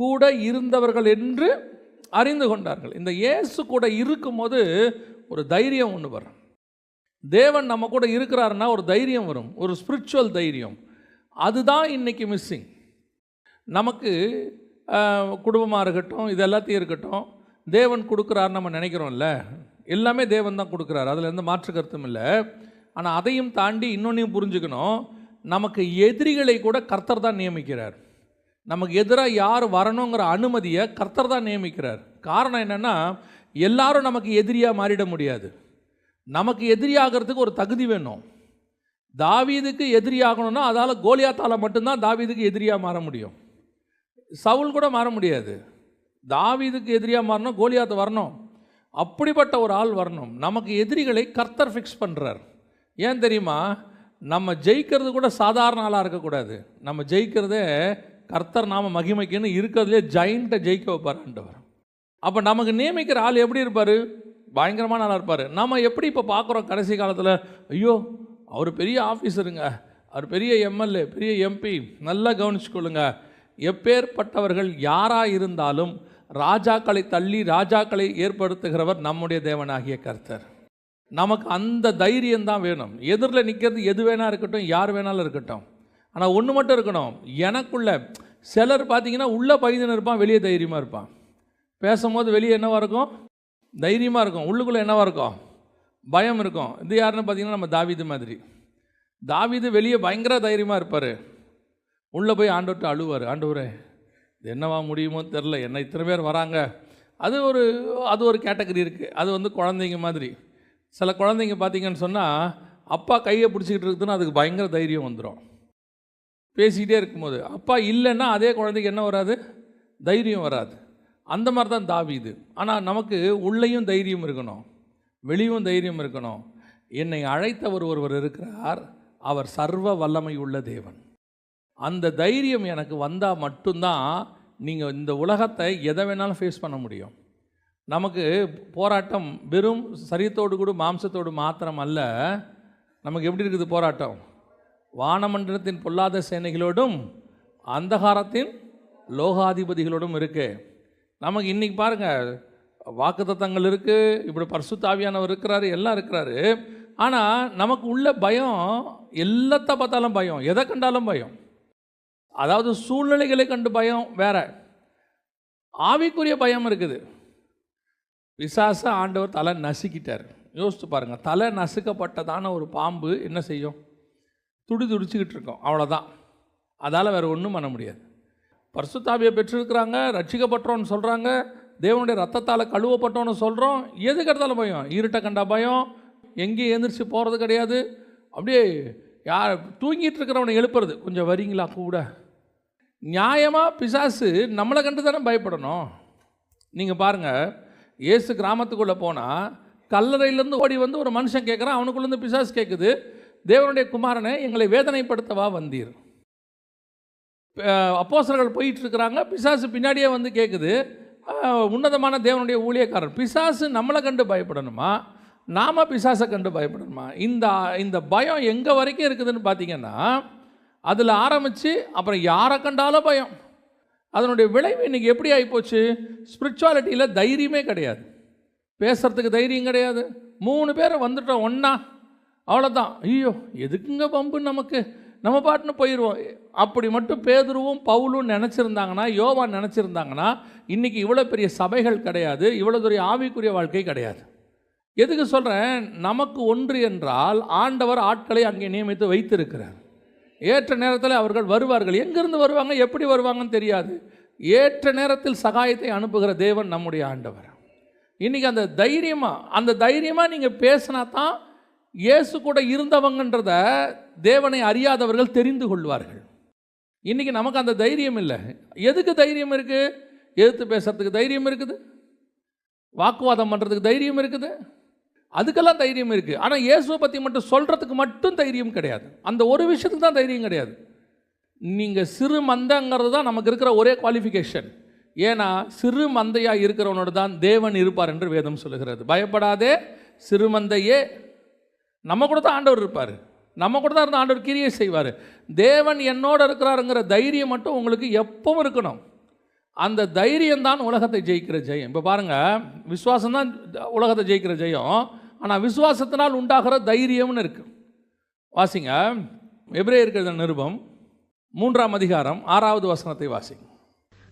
கூட இருந்தவர்கள் என்று அறிந்து கொண்டார்கள். இந்த இயேசு கூட இருக்கும்போது ஒரு தைரியம் ஒன்று வரும். தேவன் நம்ம கூட இருக்கிறாருன்னா ஒரு தைரியம் வரும். ஒரு ஸ்பிரிச்சுவல் தைரியம். அதுதான் இன்றைக்கி மிஸ்ஸிங் நமக்கு குடும்பமாக இருக்கட்டும் இது எல்லாத்தையும் இருக்கட்டும் தேவன் கொடுக்குறாரு நம்ம நினைக்கிறோம்ல? எல்லாமே தேவன் தான் கொடுக்குறாரு. அதில் எந்த மாற்று கருத்தும் இல்லை. ஆனால் அதையும் தாண்டி இன்னொன்றையும் புரிஞ்சுக்கணும். நமக்கு எதிரிகளை கூட கர்த்தர் தான் நியமிக்கிறார். நமக்கு எதிராக யார் வரணுங்கிற அனுமதியை கர்த்தர் தான் நியமிக்கிறார். காரணம் என்னென்னா எல்லாரும் நமக்கு எதிரியாக மாறிட முடியாது. நமக்கு எதிரியாகிறதுக்கு ஒரு தகுதி வேணும். தாவீதுக்கு எதிரியாகணும்னா அதால் கோலியாத்தால் மட்டும்தான் தாவீதுக்கு எதிரியாக மாற முடியும். சவுல் கூட மாற முடியாது. தாவீதுக்கு எதிரியாக மாறணும் கோலியாத்து வரணும். அப்படிப்பட்ட ஒரு ஆள் வரணும். நமக்கு எதிரிகளை கர்த்தர் ஃபிக்ஸ் பண்ணுறார் ஏன் தெரியுமா? நம்ம ஜெயிக்கிறது கூட சாதாரண ஆளாக இருக்கக்கூடாது. நம்ம ஜெயிக்கிறதே கர்த்தர் நாம மகிமைக்குன்னு இருக்கிறதுலே ஜெயின்ட்டை ஜெயிக்க வைப்பார் ஆண்டவர். அப்போ நமக்கு நியமிக்கிற ஆள் எப்படி இருப்பார்? பயங்கரமான ஆளாக இருப்பார். நம்ம எப்படி இப்போ பார்க்குறோம் கடைசி காலத்தில்? ஐயோ அவர் பெரிய ஆஃபீஸருங்க அவர் பெரிய எம்எல்ஏ பெரிய எம்பி நல்லா கவனிச்சுக்கொள்ளுங்க. எப்பேற்பட்டவர்கள் யாராக இருந்தாலும் ராஜாக்களை தள்ளி ராஜாக்களை ஏற்படுத்துகிறவர் நம்முடைய தேவனாகிய கர்த்தர். நமக்கு அந்த தைரியம் தான் வேணும். எதிரில் நிற்கிறது எது வேணால் இருக்கட்டும் யார் வேணாலும் இருக்கட்டும். ஆனால் ஒன்று மட்டும் இருக்கணும். எனக்குள்ள சிலர் பார்த்தீங்கன்னா உள்ளே பகிர்ந்து இருப்பான் வெளியே தைரியமாக இருப்பான். பேசும்போது வெளியே என்னவாக இருக்கும்? தைரியமாக இருக்கும். உள்ளுக்குள்ளே என்னவாக இருக்கும்? பயம் இருக்கும். இது யாருன்னு பார்த்தீங்கன்னா நம்ம தாவிது மாதிரி. தாவீது வெளியே பயங்கர தைரியமாக இருப்பார். உள்ளே போய் ஆண்டவர்கிட்ட அழுவார். ஆண்டவரே இது என்னவா முடியுமோ தெரில என்ன இத்தனை பேர் வராங்க. அது ஒரு அது ஒரு கேட்டகரி இருக்குது அது வந்து குழந்தைங்க மாதிரி. சில குழந்தைங்க பார்த்தீங்கன்னு சொன்னால் அப்பா கையை பிடிச்சிக்கிட்டு இருக்குதுன்னா அதுக்கு பயங்கர தைரியம் வந்துடும் பேசிக்கிட்டே இருக்கும்போது அப்பா இல்லைன்னா அதே குழந்தைக்கு என்ன வராது? தைரியம் வராது. அந்த மாதிரி தான் தாவீது. ஆனால் நமக்கு உள்ளேயும் தைரியம் இருக்கணும் வெளியும் தைரியம் இருக்கணும். என்னை அழைத்தவர் ஒருவர் இருக்கிறார் அவர் சர்வ வல்லமை உள்ள தேவன். அந்த தைரியம் எனக்கு வந்தால் மட்டும்தான் நீங்கள் இந்த உலகத்தை எதை வேணாலும் ஃபேஸ் பண்ண முடியும். நமக்கு போராட்டம் வெறும் சரீரத்தோடு கூட மாம்சத்தோடு மாத்திரம் அல்ல நமக்கு எப்படி இருக்குது போராட்டம்? வானமண்டலத்தின் பொல்லாத சேனைகளோடும் அந்தகாரத்தின் லோகாதிபதிகளோடும் இருக்கு. நமக்கு இன்னைக்கு பாருங்கள் வாக்குத்தத்தங்கள் இருக்குது இப்படி பர்சுத்தாவியானவர் இருக்கிறாரு எல்லாம் இருக்கிறாரு. ஆனால் நமக்கு உள்ள பயம் எல்லாத்த பார்த்தாலும் பயம் எதை கண்டாலும் பயம். அதாவது சூழ்நிலைகளை கண்டு பயம் வேற. ஆவிக்குரிய பயம் இருக்குது. விசாச ஆண்டவர் தலை நசுக்கிட்டார். யோசித்து பாருங்கள் தலை நசுக்கப்பட்டதான ஒரு பாம்பு என்ன செய்யும்? துடி துடிச்சுக்கிட்டு இருக்கோம். அவ்வளோதான் அதால் வேறு ஒன்றும் பண்ண முடியாது. பரிசுத்தாவியை பெற்றிருக்கிறாங்க ரட்சிக்கப்பட்டோன்னு சொல்கிறாங்க தேவனுடைய ரத்தத்தால் கழுவப்பட்டோன்னு சொல்கிறோம் எதுக்கு எடுத்தாலும் பயம். இருட்டை கண்டா பயம். எங்கேயும் எழுந்திரிச்சு போகிறது கிடையாது. அப்படியே யார் தூங்கிட்டு இருக்கிறவனை எழுப்புறது. கொஞ்சம் வரீங்களா? கூட. நியாயமாக பிசாசு நம்மளை கண்டு தானே பயப்படணும். நீங்கள் பாருங்கள் இயேசு கிராமத்துக்குள்ளே போனால் கல்லறையிலேருந்து ஓடி வந்து ஒரு மனுஷன் கேட்குறான் அவனுக்குள்ளேருந்து பிசாசு கேட்குது தேவனுடைய குமாரனை எங்களை வேதனைப்படுத்தவா வந்தீர். அப்போசர்கள் போயிட்டு இருக்கிறாங்க பிசாசு பின்னாடியே வந்து கேட்குது உன்னதமான தேவனுடைய ஊழியக்காரர். பிசாசு நம்மளை கண்டு பயப்படணுமா? நாம பிசாசை கண்டு பயப்படணுமா? இந்த இந்த பயம் எங்கே வரைக்கும் இருக்குதுன்னு பார்த்தீங்கன்னா அதில் ஆரம்பித்து அப்புறம் யாரை கண்டாலும் பயம். அதனுடைய விளைவு இன்றைக்கி எப்படி ஆகிப்போச்சு ஸ்பிரிச்சுவாலிட்டியில் தைரியமே கிடையாது. பேசுகிறதுக்கு தைரியம் கிடையாது. மூணு பேர் வந்துட்டோம் ஒன்றா அவ்வளோதான் ஐயோ எதுக்குங்க பம்பு நமக்கு? நம்ம பாட்டுன்னு போயிடுவோம் அப்படி மட்டும் பேதுருவும் பவுலும் நினச்சிருந்தாங்கன்னா யோவான் நினச்சிருந்தாங்கன்னா இன்றைக்கி இவ்வளோ பெரிய சபைகள் கிடையாது இவ்வளோ பெரிய ஆவிக்குரிய வாழ்க்கை கிடையாது. எதுக்கு சொல்கிறேன் நமக்கு ஒன்று என்றால் ஆண்டவர் ஆட்களை அங்கே நியமித்து வைத்திருக்கிறார். ஏற்ற நேரத்தில் அவர்கள் வருவார்கள். எங்கேருந்து வருவாங்க? எப்படி வருவாங்கன்னு தெரியாது. ஏற்ற நேரத்தில் சகாயத்தை அனுப்புகிற தேவன் நம்முடைய ஆண்டவர். இன்றைக்கி அந்த தைரியமாக அந்த தைரியமாக நீங்கள் பேசினா தான் இயேசு கூட இருந்தவங்கன்றத தேவனை அறியாதவர்கள் தெரிந்து கொள்வார்கள். இன்றைக்கி நமக்கு அந்த தைரியம் இல்லை. எதுக்கு தைரியம் இருக்குது எதிர்த்து பேசுறதுக்கு தைரியம் இருக்குது. வாக்குவாதம் பண்ணுறதுக்கு தைரியம் இருக்குது. அதுக்கெல்லாம் தைரியம் இருக்குது ஆனால் இயேசுவை பற்றி மட்டும் சொல்கிறதுக்கு மட்டும் தைரியம் கிடையாது. அந்த ஒரு விஷயத்துக்கு தான் தைரியம் கிடையாது. நீங்கள் சிறு மந்தங்கிறது தான் நமக்கு இருக்கிற ஒரே குவாலிஃபிகேஷன் ஏன்னா சிறு மந்தையாக இருக்கிறவனோடு தான் தேவன் இருப்பார் என்று வேதம் சொல்லுகிறது. பயப்படாதே சிறு மந்தையே நம்ம கூட தான் ஆண்டவர் இருப்பார். நம்ம கூட தான் இருந்த ஆண்டவர் கிரியை செய்வார். தேவன் என்னோட இருக்கிறாருங்கிற தைரியம் மட்டும் உங்களுக்கு எப்பவும் இருக்கணும். அந்த தைரியம் தான் உலகத்தை ஜெயிக்கிற ஜெயம். இப்போ பாருங்கள் விஸ்வாசம் தான் உலகத்தை ஜெயிக்கிற ஜெயம். ஆனால் விசுவாசத்தினால் உண்டாகிற தைரியம்னு இருக்கு. வாசிங்க. எபிரேயர்கள் நிருபம் மூன்றாம் அதிகாரம் ஆறாவது வசனத்தை வாசிங்க.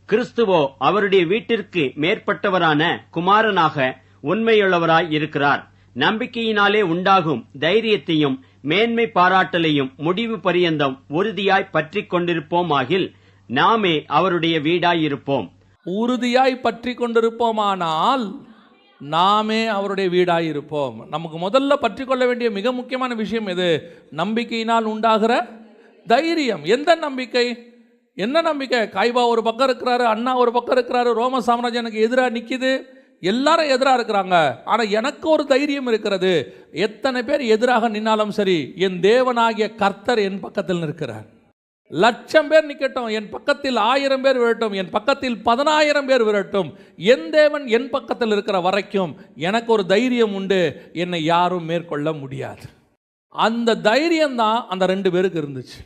கிறிஸ்துவோ அவருடைய வீட்டிற்கு மேற்பட்டவரான குமாரனாக உண்மையுள்ளவராய் இருக்கிறார். நம்பிக்கையினாலே உண்டாகும் தைரியத்தையும் மேன்மை பாராட்டலையும் முடிவு பரியந்தம் உறுதியாய் பற்றி கொண்டிருப்போம் ஆகில் நாமே அவருடைய வீடாயிருப்போம். உறுதியாய் பற்றி கொண்டிருப்போமானால் நாமே அவருடைய வீடாயிருப்போம். நமக்கு முதல்ல பற்றி கொள்ள வேண்டிய மிக முக்கியமான விஷயம் எது? நம்பிக்கையினால் உண்டாகிற தைரியம். எந்த நம்பிக்கை? என்ன நம்பிக்கை? காய்பா ஒரு பக்கம் இருக்கிறாரு அண்ணா ஒரு பக்கம் இருக்கிறாரு ரோம சாம்ராஜ்யம் எனக்கு எதிராக நிற்கிது எல்லாரும் எதிராக இருக்கிறாங்க. ஆனால் எனக்கு ஒரு தைரியம் இருக்கிறது. எத்தனை பேர் எதிராக நின்னாலும் சரி என் தேவனாகிய கர்த்தர் என் பக்கத்தில் நிற்கிறார். லட்சம் பேர் நிற்கட்டும் என் பக்கத்தில் ஆயிரம் பேர் விரட்டும் என் பக்கத்தில் பதினாயிரம் பேர் விரட்டும் என் தேவன் என் பக்கத்தில் இருக்கிற வரைக்கும் எனக்கு ஒரு தைரியம் உண்டு. என்னை யாரும் மேற்கொள்ள முடியாது. அந்த தைரியம் தான் அந்த ரெண்டு பேருக்கு இருந்துச்சு.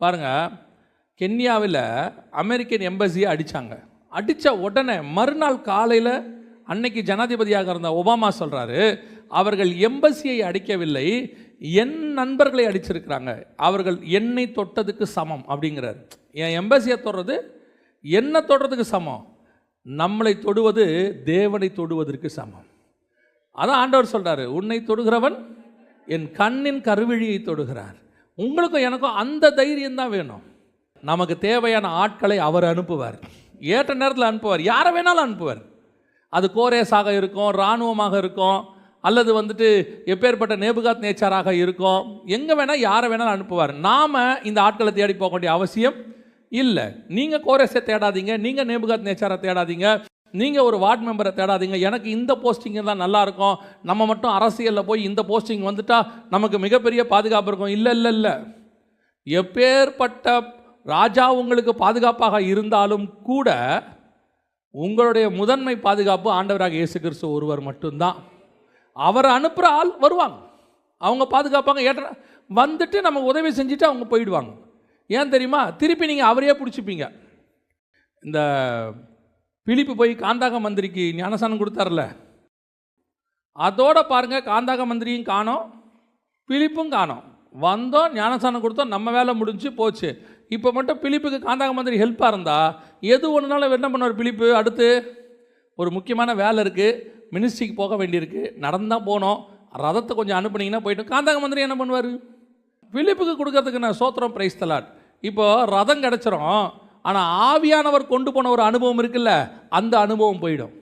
பாருங்க கென்யாவில் அமெரிக்கன் எம்பசியை அடித்தாங்க அடித்த உடனே மறுநாள் காலையில் அன்னைக்கு ஜனாதிபதியாக இருந்த ஒபாமா சொல்கிறாரு அவர்கள் எம்பசியை அடிக்கவில்லை என் நண்பர்களை அடிச்சிருக்கிறாங்க அவர்கள் என்னை தொட்டதுக்கு சமம் அப்படிங்கிறார். என் எம்பசியை தொடுறது என்ன தொடுறதுக்கு சமம். நம்மளை தொடுவது தேவனை தொடுவதற்கு சமம். அதான் ஆண்டவர் சொல்கிறாரு உன்னை தொடுகிறவன் என் கண்ணின் கருவிழியை தொடுகிறார். உங்களுக்கும் எனக்கும் அந்த தைரியம் தான் வேணும். நமக்கு தேவையான ஆட்களை அவர் அனுப்புவார். ஏற்ற நேரத்தில் அனுப்புவார். யாரை வேணாலும் அனுப்புவார். அது கோரேஸாக இருக்கும் இராணுவமாக இருக்கும் அல்லது வந்துட்டு எப்பேற்பட்ட நேபுகாத் நேச்சராக இருக்கும். எங்கே வேணால் யாரை வேணாலும் அனுப்புவார். நாம் இந்த ஆட்களை தேடி போக வேண்டிய அவசியம் இல்லை. நீங்கள் கோரேஸை தேடாதீங்க நீங்கள் நேபுகாத் நேச்சாரை தேடாதீங்க நீங்கள் ஒரு வார்டு மெம்பரை தேடாதீங்க. எனக்கு இந்த போஸ்டிங் தான் நல்லாயிருக்கும் நம்ம மட்டும் அரசியலில் போய் இந்த போஸ்டிங் வந்துட்டால் நமக்கு மிகப்பெரிய பாதுகாப்பு இருக்கும். இல்லை இல்லை இல்லை. எப்பேற்பட்ட ராஜா உங்களுக்கு பாதுகாப்பாக இருந்தாலும் கூட உங்களுடைய முதன்மை பாதுகாப்பு ஆண்டவராக இயேசு கிறிஸ்து ஒருவர் மட்டும்தான். அவரை அனுப்புகிற ஆள் வருவாங்க. அவங்க பாதுகாப்பாங்க ஏற்ற வந்துட்டு நம்ம உதவி செஞ்சுட்டு அவங்க போயிடுவாங்க. ஏன் தெரியுமா? திருப்பி நீங்கள் அவரையே பிடிச்சிப்பீங்க. இந்த பிலிப்பு போய் காந்தாக மந்திரிக்கு ஞானசானம் கொடுத்தார்ல. அதோட பாருங்க காந்தாக மந்திரியும் காணோம் பிலிப்பும் காணோம். வந்தோம் ஞானசானம் கொடுத்தோம் நம்ம வேலை முடிஞ்சு போச்சு. இப்போ மட்டும் பிலிப்புக்கு காந்தாக மந்திரி ஹெல்ப்பாக இருந்தால் எது ஒன்றுனாலும் என்ன பண்ணுவார் பிலிப்பு? அடுத்து ஒரு முக்கியமான வேலை இருக்குது மினிஸ்ட்ரிக்கு போக வேண்டியிருக்கு. நடந்தால் போனோம். ரதத்தை கொஞ்சம் அனுப்புனீங்கன்னா போயிட்டு காந்தாக மந்திரி என்ன பண்ணுவார்? பிலிப்புக்கு கொடுக்கறதுக்கு நான் சோத்திரம் பிரைஸ் தலாட் இப்போது ரதம் கிடச்சிரும். ஆனால் ஆவியானவர் கொண்டு போன ஒரு அனுபவம் இருக்குல்ல அந்த அனுபவம் போயிடும்.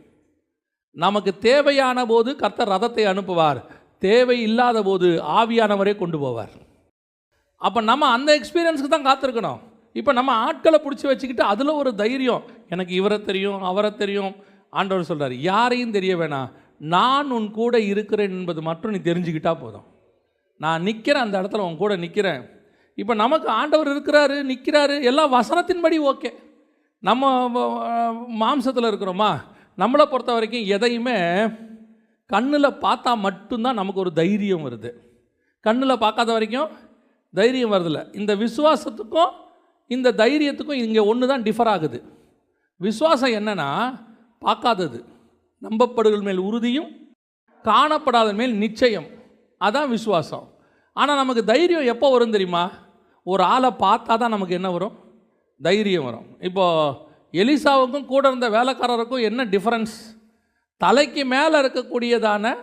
நமக்கு தேவையான போது கர்த்தர் ரதத்தை அனுப்புவார். தேவை இல்லாத போது ஆவியானவரே கொண்டு போவார். அப்போ நம்ம அந்த எக்ஸ்பீரியன்ஸுக்கு தான் காத்திருக்கணும். இப்போ நம்ம ஆட்களை பிடிச்சி வச்சுக்கிட்டு அதில் ஒரு தைரியம் எனக்கு இவரை தெரியும் அவரை தெரியும் ஆண்டவர் சொல்கிறார் யாரையும் தெரிய வேணாம். நான் உன் கூட இருக்கிறேன் என்பது மட்டும் நீ தெரிஞ்சுக்கிட்டா போதும். நான் நிற்கிறேன் அந்த இடத்துல உன் கூட நிற்கிறேன் இப்போ நமக்கு ஆண்டவர் இருக்கிறாரு நிற்கிறாரு எல்லாம் வசனத்தின்படி ஓகே. நம்ம மாம்சத்தில் இருக்கிறோமா? நம்மளை பொறுத்த வரைக்கும் எதையுமே கண்ணில் பார்த்தா மட்டும்தான் நமக்கு ஒரு தைரியம் வருது. கண்ணில் பார்க்காத வரைக்கும் தைரியம் வருதில்ல. இந்த விசுவாசத்துக்கும் இந்த தைரியத்துக்கும் இங்கே ஒன்று தான் டிஃபர் ஆகுது. விசுவாசம் என்னன்னா பார்க்காதது. நம்பப்படுகள் மேல் உறுதியும் காணப்படாத மேல் நிச்சயம். அதான் விசுவாசம். ஆனால் நமக்கு தைரியம் எப்போ வரும் தெரியுமா? ஒரு ஆளை பார்த்தா தான் நமக்கு என்ன வரும்? தைரியம் வரும். இப்போது எலிசாவுக்கும் கூட இருந்த வேலைக்காரருக்கும் என்ன டிஃப்ரென்ஸ் தலைக்கு மேலே இருக்கக்கூடியதான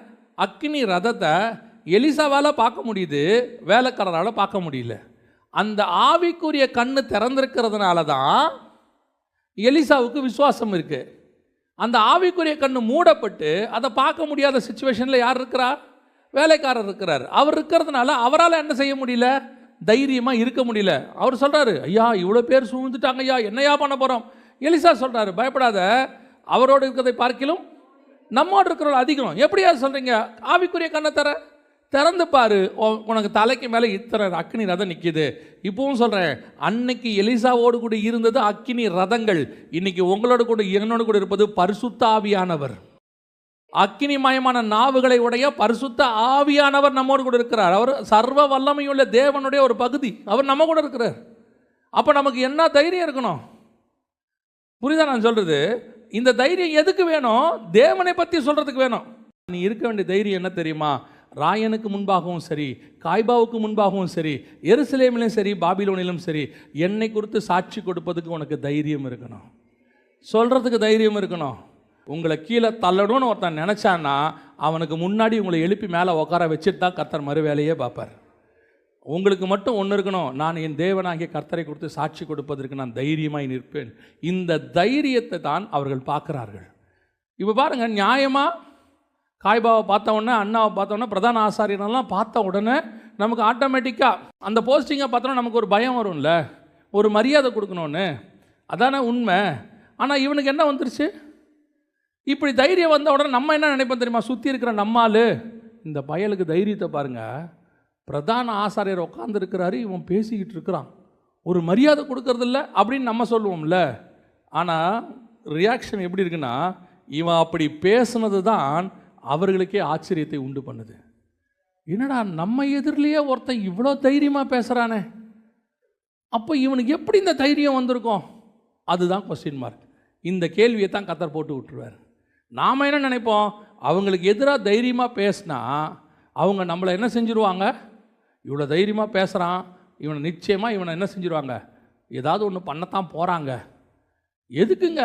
அக்னி ரதத்தை எலிசாவால் பார்க்க முடியுது வேலைக்காரரால் பார்க்க முடியல. அந்த ஆவிக்குரிய கண்ணு திறந்திருக்கிறதுனால தான் எலிசாவுக்கு விசுவாசம் இருக்குது அந்த ஆவிக்குரிய கண்ணு மூடப்பட்டு அதை பார்க்க முடியாத சுச்சுவேஷனில் யார் இருக்கிறா? வேலைக்காரர் இருக்கிறார். அவர் இருக்கிறதுனால அவரால் என்ன செய்ய முடியல? தைரியமாக இருக்க முடியல. அவர் சொல்கிறாரு ஐயா இவ்வளோ பேர் சூழ்ந்துட்டாங்க ஐயா என்னையா பண்ண போகிறோம் எலிசா சொல்கிறாரு பயப்படாத அவரோடு இருக்கிறதை பார்க்கிலும் நம்மோடு இருக்கிறவங்க அதிகம். எப்படியா சொல்கிறீங்க ஆவிக்குரிய கண்ணை தர. திறந்து பாரு. உனக்கு தலைக்கு மேலே இத்தனை அக்னி ரதம் நிற்கிது இப்பவும் சொல்கிறேன் அன்னைக்கு எலிசாவோடு கூட இருந்தது அக்கினி ரதங்கள். இன்னைக்கு உங்களோட கூட என்னோடு கூட இருப்பது பரிசுத்த ஆவியானவர். அக்கினிமயமான நாவுகளை உடைய பரிசுத்த ஆவியானவர் நம்மோடு கூட இருக்கிறார். அவர் சர்வ வல்லமையுள்ள தேவனுடைய ஒரு பகுதி. அவர் நம்ம கூட இருக்கிறார். அப்போ நமக்கு என்ன தைரியம் இருக்கணும்? புரியுதா நான் சொல்கிறது இந்த தைரியம் எதுக்கு வேணும்? தேவனை பற்றி சொல்கிறதுக்கு வேணும். நீ இருக்க வேண்டிய தைரியம் என்ன தெரியுமா? ராயனுக்கு முன்பாகவும் சரி காய்பாவுக்கு முன்பாகவும் சரி எருசலேமிலும் சரி பாபிலோனிலும் சரி என்னை குறித்து சாட்சி கொடுப்பதுக்கு உனக்கு தைரியம் இருக்கணும். சொல்கிறதுக்கு தைரியம் இருக்கணும். உங்களை கீழே தள்ளணும்னு ஒருத்தன் நினச்சான்னா அவனுக்கு முன்னாடி உங்களை எழுப்பி மேலே உட்கார வச்சுட்டு தான் கர்த்தர் மறு வேலையே பார்ப்பார். உங்களுக்கு மட்டும் ஒன்று இருக்கணும் நான் என் தேவனாகிய கர்த்தரை கொடுத்து சாட்சி கொடுப்பதற்கு நான் தைரியமாய் நிற்பேன். இந்த தைரியத்தை தான் அவர்கள் பார்க்குறார்கள். இப்போ பாருங்கள் நியாயமாக காய்பாவை பார்த்த உடனே அண்ணாவை பார்த்த உடனே பிரதான ஆசாரியனெல்லாம் பார்த்த உடனே நமக்கு ஆட்டோமேட்டிக்காக அந்த போஸ்டிங்கை பார்த்தோன்னா நமக்கு ஒரு பயம் வரும்ல. ஒரு மரியாதை கொடுக்கணும்னு. அதானே உண்மை. ஆனால் இவனுக்கு என்ன வந்துருச்சு? இப்படி தைரியம் வந்த உடனே நம்ம என்ன நினைப்போம் தெரியுமா? சுற்றி இருக்கிற நம்மால் இந்த பயலுக்கு தைரியத்தை பாருங்கள் பிரதான ஆசாரியர் உட்காந்துருக்கிறாரு இவன் பேசிக்கிட்டு இருக்கிறான். ஒரு மரியாதை கொடுக்கறதில்ல அப்படின்னு நம்ம சொல்லுவோம்ல. ஆனால் ரியாக்ஷன் எப்படி இருக்குன்னா இவன் அப்படி பேசுனது தான் அவர்களுக்கே ஆச்சரியத்தை உண்டு பண்ணுது. என்னடா நம்ம எதிரிலேயே ஒருத்தன் இவ்வளோ தைரியமாக பேசுகிறானே அப்போ இவனுக்கு எப்படி இந்த தைரியம் வந்திருக்கும்? அதுதான் கொஸ்டின் மார்க் இந்த கேள்வியை தான் கத்தர் போட்டு விட்டுருவார். நாம் என்ன நினைப்போம்? அவங்களுக்கு எதிராக தைரியமாக பேசினா அவங்க நம்மளை என்ன செஞ்சுருவாங்க? இவ்வளோ தைரியமாக பேசுகிறான் இவனை நிச்சயமாக இவனை என்ன செஞ்சுருவாங்க? ஏதாவது ஒன்று பண்ணத்தான் போகிறாங்க எதுக்குங்க?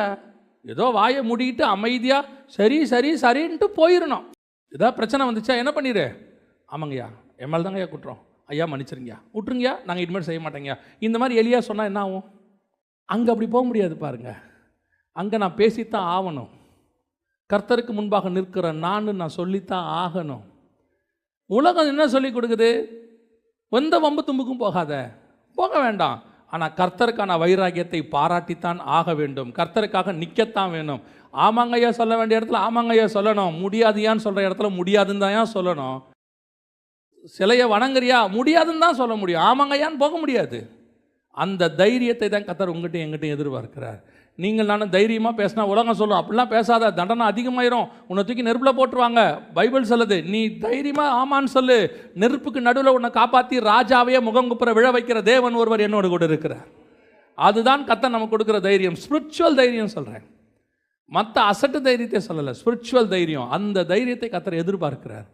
ஏதோ வாயை மூடிக்கிட்டு அமைதியாக சரி சரி சரின்ட்டு போயிடணும் ஏதாவது பிரச்சனை வந்துச்சா? என்ன பண்ணிடு ஆமாங்கய்யா என் மேலே தாங்கய்யா குட்டுறோம் ஐயா மன்னிச்சிருங்கய்யா. விட்டுருங்கய்யா நாங்கள் இனிமேல் செய்ய மாட்டேங்கயா இந்த மாதிரி எலியா சொன்னால் என்ன ஆகும்? அங்கே அப்படி போக முடியாது பாருங்கள் அங்கே நான் பேசித்தான் ஆகணும் கர்த்தருக்கு முன்பாக நிற்கிற நான் நான் சொல்லித்தான் ஆகணும். உலகம் என்ன சொல்லி கொடுக்குது? எந்த வம்பு தும்புக்கும் போகாத. போக வேண்டாம். ஆனால் கர்த்தருக்கான வைராகியத்தை பாராட்டித்தான் ஆக வேண்டும். கர்த்தருக்காக நிற்கத்தான் வேணும். ஆமாங்கய்யா சொல்ல வேண்டிய இடத்துல ஆமாங்கய்யா சொல்லணும். முடியாதியான்னு சொல்கிற இடத்துல முடியாதுன்னு தான் சொல்லணும். சிலையை வணங்குறியா? முடியாதுன்னு தான் சொல்ல முடியும். ஆமாங்கய்யான்னு போக முடியாது. அந்த தைரியத்தை தான் கத்தர் உங்கள்கிட்ட எங்கிட்ட எதிர்பார்க்கிறார். நீங்கள் நானும் தைரியமாக பேசினா உலகம் சொல்லும். அப்படிலாம் பேசாத தண்டனை அதிகமாயிரும். உன்னை தூக்கி நெருப்பில் போட்டுருவாங்க. பைபிள் சொல்லுது நீ தைரியமாக ஆமான்னு சொல்லு. நெருப்புக்கு நடுவில் உன்னை காப்பாற்றி ராஜாவையே முகம் குப்புற விழ வைக்கிற தேவன் ஒருவர் என்னோடு கூட இருக்கிறார். அதுதான் கத்த நமக்கு கொடுக்குற தைரியம். ஸ்பிரிச்சுவல் தைரியம் சொல்கிறேன் மற்ற அசட்டு தைரியத்தை சொல்லலை. ஸ்பிரிச்சுவல் தைரியம். அந்த தைரியத்தை கத்தரை எதிர்பார்க்கிறார்.